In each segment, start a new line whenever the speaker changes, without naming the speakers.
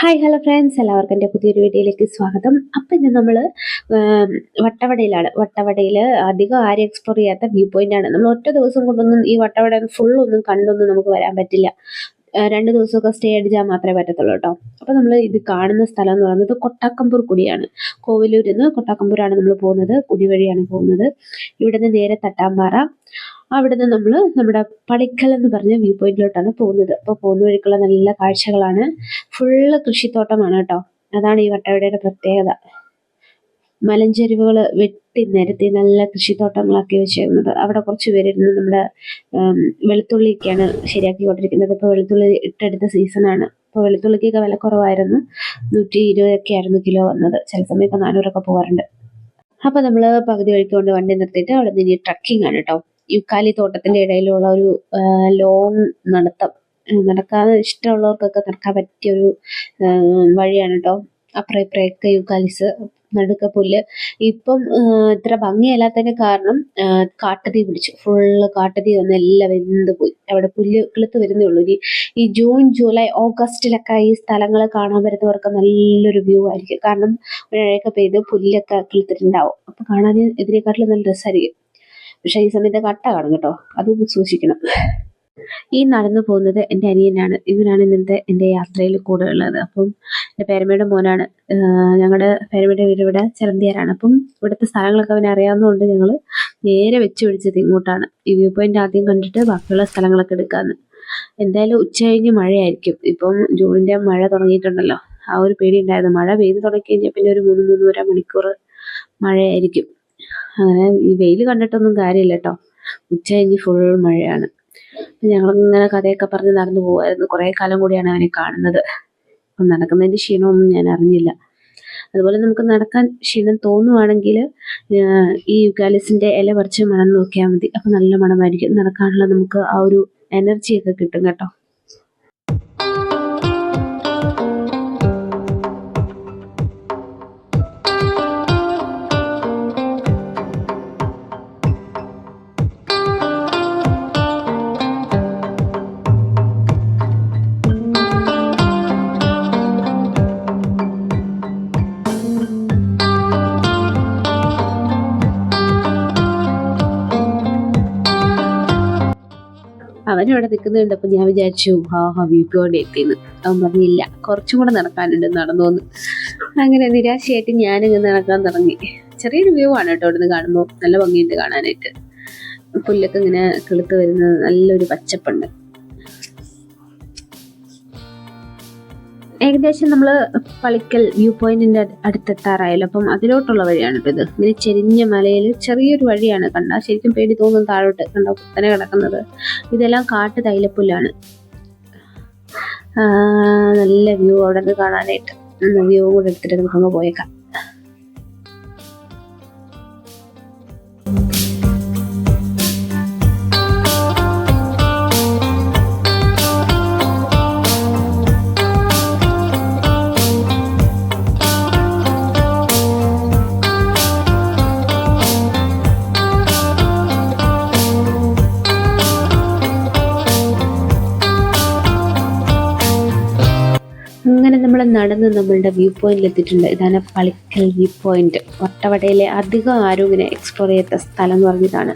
Hi hello friends എല്ലാവർക്കും എന്റെ പുതിയൊരു വീഡിയോയിലേക്ക് സ്വാഗതം. അപ്പം ഇന്ന് നമ്മൾ വട്ടവടയിലാണ്. വട്ടവടയിൽ അധികം ആരും എക്സ്പ്ലോർ ചെയ്യാത്ത വ്യൂ പോയിന്റ് ആണ്. നമ്മൾ ഒറ്റ ദിവസം കൊണ്ടൊന്നും ഈ വട്ടവട ഫുള്ളൊന്നും കണ്ടൊന്നും നമുക്ക് വരാൻ പറ്റില്ല. രണ്ട് ദിവസമൊക്കെ സ്റ്റേ അടിച്ചാൽ മാത്രമേ പറ്റത്തുള്ളൂ കേട്ടോ. അപ്പോൾ നമ്മൾ ഇത് കാണുന്ന സ്ഥലം എന്ന് പറയുന്നത് കൊട്ടാക്കമ്പൂർ കുടിയാണ്. കോവിലൂരിൽ നിന്ന് കൊട്ടാക്കമ്പൂരാണ് നമ്മൾ പോകുന്നത്. കുടി വഴിയാണ് പോകുന്നത്. ഇവിടുന്ന് നേരെ തട്ടാമ്പാറ. അവിടുന്ന് നമ്മൾ നമ്മുടെ പളിക്കൽ എന്ന് പറഞ്ഞ വ്യൂ പോയിന്റിലോട്ടാണ് പോകുന്നത്. അപ്പോൾ പോകുന്ന വഴിക്കുള്ള നല്ല കാഴ്ചകളാണ്. ഫുള്ള് കൃഷിത്തോട്ടമാണ് കേട്ടോ. അതാണ് ഈ വട്ടവടയുടെ പ്രത്യേകത. മലഞ്ചെരിവുകൾ വെട്ടി നിരത്തി നല്ല കൃഷിത്തോട്ടങ്ങളാക്കി വെച്ചിരുന്നത്. അവിടെ കുറച്ച് പേരിരുന്ന് നമ്മുടെ വെളുത്തുള്ളിയൊക്കെയാണ് ശരിയാക്കി ശരിയാക്കിക്കൊണ്ടിരിക്കുന്നത്. ഇപ്പോൾ വെളുത്തുള്ളി ഇട്ടെടുത്ത സീസണാണ് ഇപ്പോൾ വെളുത്തുള്ളിക്കൊക്കെ വില കുറവായിരുന്നു. നൂറ്റി ഇരുപതൊക്കെ ആയിരുന്നു കിലോ വന്നത്. ചില സമയമൊക്കെ നാനൂറൊക്കെ പോകാറുണ്ട് അപ്പോൾ നമ്മൾ പകുതി വഴിക്ക് കൊണ്ട് വണ്ടി നിർത്തിയിട്ട് അവിടെ നിന്ന് ഇനി ട്രക്കിംഗ് ആണ് കേട്ടോ. യുക്കാലി തോട്ടത്തിന്റെ ഇടയിലുള്ള ഒരു ലോൺ നടത്തം നടക്കാൻ ഇഷ്ടമുള്ളവർക്കൊക്കെ നടക്കാൻ പറ്റിയ ഒരു വഴിയാണ് കേട്ടോ അപ്പുറം ഇപ്പുറയൊക്കെ യുക്കാലിസ് നടുക്ക പുല്ല്. ഇപ്പം ഇത്ര ഭംഗിയല്ലാത്തതിന് കാരണം കാട്ടുതീ പിടിച്ചു. ഫുള്ള് കാട്ടുതീ വന്ന് എല്ലാം വെന്ത് പോയി. അവിടെ പുല്ല് കിളുത്ത് വരുന്നേ ഉള്ളൂ. ഇനി ഈ ജൂൺ ജൂലൈ ഓഗസ്റ്റിലൊക്കെ ഈ സ്ഥലങ്ങൾ കാണാൻ വരുന്നവർക്ക് നല്ലൊരു വ്യൂ ആയിരിക്കും. കാരണം മഴയൊക്കെ പെയ്ത് പുല്ലൊക്കെ കിളുത്തിട്ടുണ്ടാവും. അപ്പൊ കാണാൻ ഇതിനെക്കാട്ടിലും നല്ല രസമായിരിക്കും പക്ഷെ ഈ സമയത്ത് കട്ട കാണും കേട്ടോ. അതും സൂക്ഷിക്കണം. ഈ നടന്നു പോകുന്നത് എന്റെ അനിയനാണ്. ഇവനാണ് ഇന്നത്തെ എന്റെ യാത്രയിൽ കൂടെ ഉള്ളത് അപ്പം എന്റെ പേരമ്മയുടെ മോനാണ്. ഞങ്ങളുടെ പേരമ്മയുടെ വീട് ഇവിടെ ചിലന്തിയാരാണ് അപ്പം ഇവിടുത്തെ സ്ഥലങ്ങളൊക്കെ അവൻ അറിയാവുന്നതുകൊണ്ട് ഞങ്ങൾ നേരെ വെച്ച് പിടിച്ചത് ഇങ്ങോട്ടാണ്. ഈ വ്യൂ പോയിന്റ് ആദ്യം കണ്ടിട്ട് ബാക്കിയുള്ള സ്ഥലങ്ങളൊക്കെ എടുക്കാമെന്ന് എന്തായാലും ഉച്ച കഴിഞ്ഞ് മഴയായിരിക്കും. ഇപ്പം ജൂണിന്റെ മഴ തുടങ്ങിയിട്ടുണ്ടല്ലോ. ആ ഒരു പേടി ഉണ്ടായിരുന്നു. മഴ പെയ്ത് തുടങ്ങി കഴിഞ്ഞാൽ പിന്നെ ഒരു മൂന്ന് മൂന്നര മണിക്കൂർ മഴയായിരിക്കും. അങ്ങനെ ഈ വെയിൽ കണ്ടിട്ടൊന്നും കാര്യമില്ല കേട്ടോ ഉച്ച കഴിഞ്ഞ് ഫുൾ മഴയാണ്. ഞങ്ങളിങ്ങനെ കഥയൊക്കെ പറഞ്ഞ് നടന്നു പോകുമായിരുന്നു കുറേ കാലം കൂടിയാണ് അവനെ കാണുന്നത്. അപ്പം നടക്കുന്നതിന്റെ ക്ഷീണമൊന്നും ഞാൻ അറിഞ്ഞില്ല. അതുപോലെ നമുക്ക് നടക്കാൻ ക്ഷീണം തോന്നുവാണെങ്കിൽ ഈ യുഗാലിസിന്റെ ഇല പറിച്ച് മണം നോക്കിയാൽ മതി. അപ്പം നല്ല മണമായിരിക്കും. നടക്കാനുള്ള നമുക്ക് ആ ഒരു എനർജിയൊക്കെ കിട്ടും കേട്ടോ. അവൻ നിൽക്കുന്നുണ്ട്. അപ്പം ഞാൻ വിചാരിച്ചു വ്യൂ പോയിന്റ് എത്തിയെന്ന്. അവൻ പറഞ്ഞില്ല. കുറച്ചും കൂടെ നടക്കാനുണ്ട് നടന്നു വന്ന് അങ്ങനെ നിരാശയായിട്ട് ഞാനിങ്ങനെ നടക്കാൻ തുടങ്ങി. ചെറിയൊരു വ്യൂ ആണ് കേട്ടോ ഇവിടുന്ന് കാണുമ്പോൾ. നല്ല ഭംഗിയുണ്ട് കാണാനായിട്ട്. പുല്ലൊക്കെ ഇങ്ങനെ കിളുത്ത് വരുന്നത് നല്ലൊരു പച്ചപ്പുണ്ട്. ഏകദേശം നമ്മൾ പളിക്കൽ വ്യൂ പോയിന്റിന്റെ അടുത്തെത്താറായല്ലോ. അപ്പം അതിലോട്ടുള്ള വഴിയാണ് ഇത്. ഇങ്ങനെ ചെരിഞ്ഞ മലയിൽ ചെറിയൊരു വഴിയാണ് കണ്ടാൽ ശരിക്കും പേടി തോന്നും താഴോട്ട് കണ്ടോ കുത്തനെ കിടക്കുന്നത്. ഇതെല്ലാം കാട്ട് തൈലപ്പുല്ലാണ്. നല്ല വ്യൂ അവിടെ നിന്ന് കാണാനായിട്ട്. വ്യൂ കൂടെ എടുത്തിട്ട് നമുക്ക് അങ്ങ് പോയേക്കാം. അങ്ങനെ നമ്മൾ നടന്ന് നമ്മളുടെ വ്യൂ പോയിന്റിൽ എത്തിയിട്ടുണ്ട്. ഇതാണ് പളിക്കൽ വ്യൂ പോയിന്റ് വട്ടവടയിലെ അധികം ആരും ഇങ്ങനെ എക്സ്പ്ലോർ ചെയ്യാത്ത സ്ഥലം എന്ന് പറഞ്ഞതാണ്.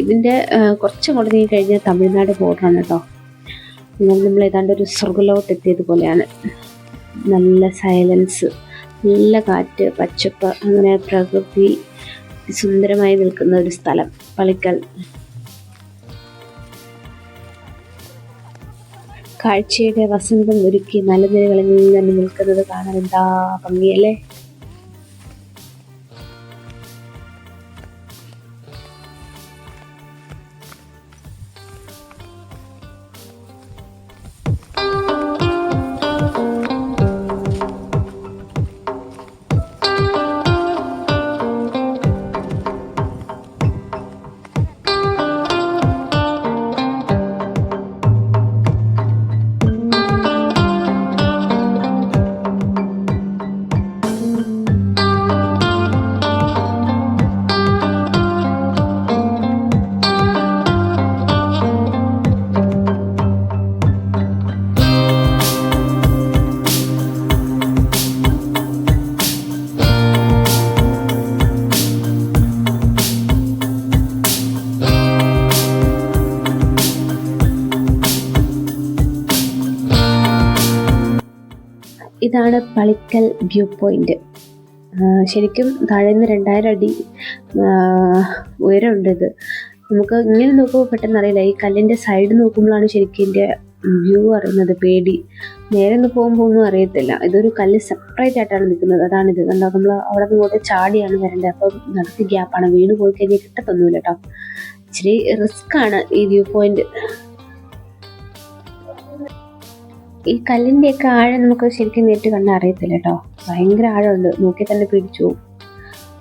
ഇതിന്റെ കുറച്ച് മുടങ്ങി കഴിഞ്ഞാൽ തമിഴ്നാട് ബോർഡറാണ് കേട്ടോ. എന്നാൽ നമ്മൾ ഏതാണ്ട് ഒരു സ്വർഗലോട്ട് എത്തിയതുപോലെയാണ് നല്ല സൈലൻസ് നല്ല കാറ്റ് പച്ചപ്പ് അങ്ങനെ പ്രകൃതി സുന്ദരമായി നിൽക്കുന്ന ഒരു സ്ഥലം പളിക്കൽ. കാഴ്ചയുടെ വസന്തം ഒരുക്കി മലനിരകളിൽ തന്നെ നിൽക്കുന്നത് കാണാൻ എന്താ ഭംഗിയല്ലേ? ഇതാണ് പളിക്കൽ വ്യൂ പോയിന്റ്. ശരിക്കും താഴെ നിന്ന് രണ്ടായിരം അടി ഉയരമുണ്ട് ഇത്. നമുക്ക് ഇങ്ങനെ നോക്കുമ്പോൾ പെട്ടെന്ന് അറിയില്ല. ഈ കല്ലിന്റെ സൈഡ് നോക്കുമ്പോഴാണ് ശരിക്കും ഇതിന്റെ വ്യൂ അറിയുന്നത് പേടി. നേരെ ഒന്ന് പോകുമ്പോൾ ഒന്നും അറിയത്തില്ല. ഇതൊരു കല്ല് സെപ്പറേറ്റ് ആയിട്ടാണ് നിൽക്കുന്നത്. അതാണിത് കണ്ടോ? നമ്മൾ അവിടെ ഇങ്ങോട്ട് ചാടിയാണ് വരേണ്ടത്. അപ്പം നടത്തി ഗ്യാപ്പാണ് വീണ് പോയി കഴിഞ്ഞാൽ കിട്ടത്തൊന്നുമില്ല കേട്ടോ. ഇച്ചിരി റിസ്ക് ആണ് ഈ വ്യൂ പോയിന്റ്. ഈ കല്ലിന്റെയൊക്കെ ആഴം നമുക്ക് ശരിക്കും നേരിട്ട് കണ്ടാൽ അറിയത്തില്ല കേട്ടോ. ഭയങ്കര ആഴമുണ്ട്. നോക്കി തന്നെ പിടിച്ചു.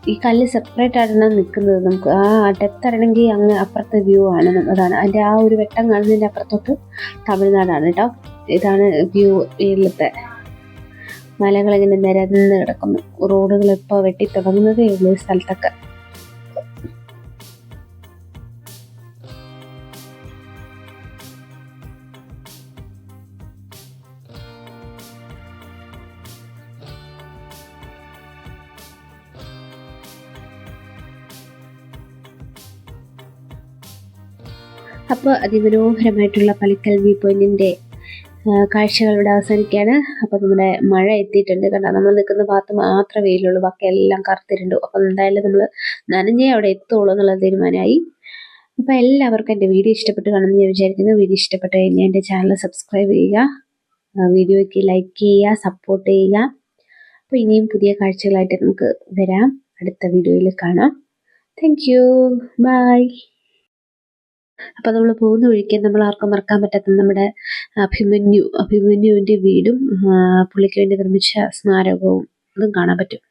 ഈ കല്ല് സെപ്പറേറ്റ് ആയിട്ടാണ് നിൽക്കുന്നത്. നമുക്ക് ആ ഡെപ്ത് അറിയണമെങ്കിൽ അങ്ങ് അപ്പുറത്തെ വ്യൂ ആണ്. അതാണ്. അതിന്റെ ആ ഒരു വെട്ടം കാണുന്നതിന്റെ അപ്പുറത്തോട്ട് തമിഴ്നാടാണ് കേട്ടോ. ഇതാണ് വ്യൂ വീട്ടിലത്തെ മലകളിങ്ങനെ നിരന്ന് കിടക്കുന്നു. റോഡുകൾ ഇപ്പോൾ വെട്ടി തുടങ്ങുന്നതേ ഉള്ളൂ ഈ സ്ഥലത്തൊക്കെ. അപ്പോൾ അതിമനോഹരമായിട്ടുള്ള പളിക്കൽ വ്യൂ പോയിന്റിന്റെ കാഴ്ചകൾ ഇവിടെ അവസാനിക്കുകയാണ്. അപ്പോൾ നമ്മുടെ മഴ എത്തിയിട്ടുണ്ട്. കണ്ടോ നമ്മൾ നിൽക്കുന്ന ഭാഗത്ത് മാത്രമേ വെയിലുള്ളൂ. ബാക്കി എല്ലാം കറുത്തിട്ടുണ്ട്. അപ്പം എന്തായാലും നമ്മൾ നനഞ്ഞേ അവിടെ എത്തുള്ളൂ എന്നുള്ള തീരുമാനമായി. അപ്പോൾ എല്ലാവർക്കും എന്റെ വീഡിയോ ഇഷ്ടപ്പെട്ട് കാണുമെന്ന് ഞാൻ വിചാരിക്കുന്നു. വീഡിയോ ഇഷ്ടപ്പെട്ട് കഴിഞ്ഞാൽ എന്റെ ചാനൽ സബ്സ്ക്രൈബ് ചെയ്യുക. വീഡിയോയ്ക്ക് ലൈക്ക് ചെയ്യുക സപ്പോർട്ട് ചെയ്യുക. അപ്പോൾ ഇനിയും പുതിയ കാഴ്ചകളായിട്ട് നമുക്ക് വരാം. അടുത്ത വീഡിയോയിൽ കാണാം. താങ്ക് യു ബൈ അപ്പോൾ നമ്മൾ പോകുന്ന വഴിക്ക് നമ്മൾ ആർക്കും മറക്കാൻ പറ്റാത്ത നമ്മുടെ അഭിമന്യു അഭിമന്യുവിന്റെ വീടും പുള്ളിക്ക് വേണ്ടി നിർമ്മിച്ച സ്മാരകവും അതും കാണാൻ പറ്റും.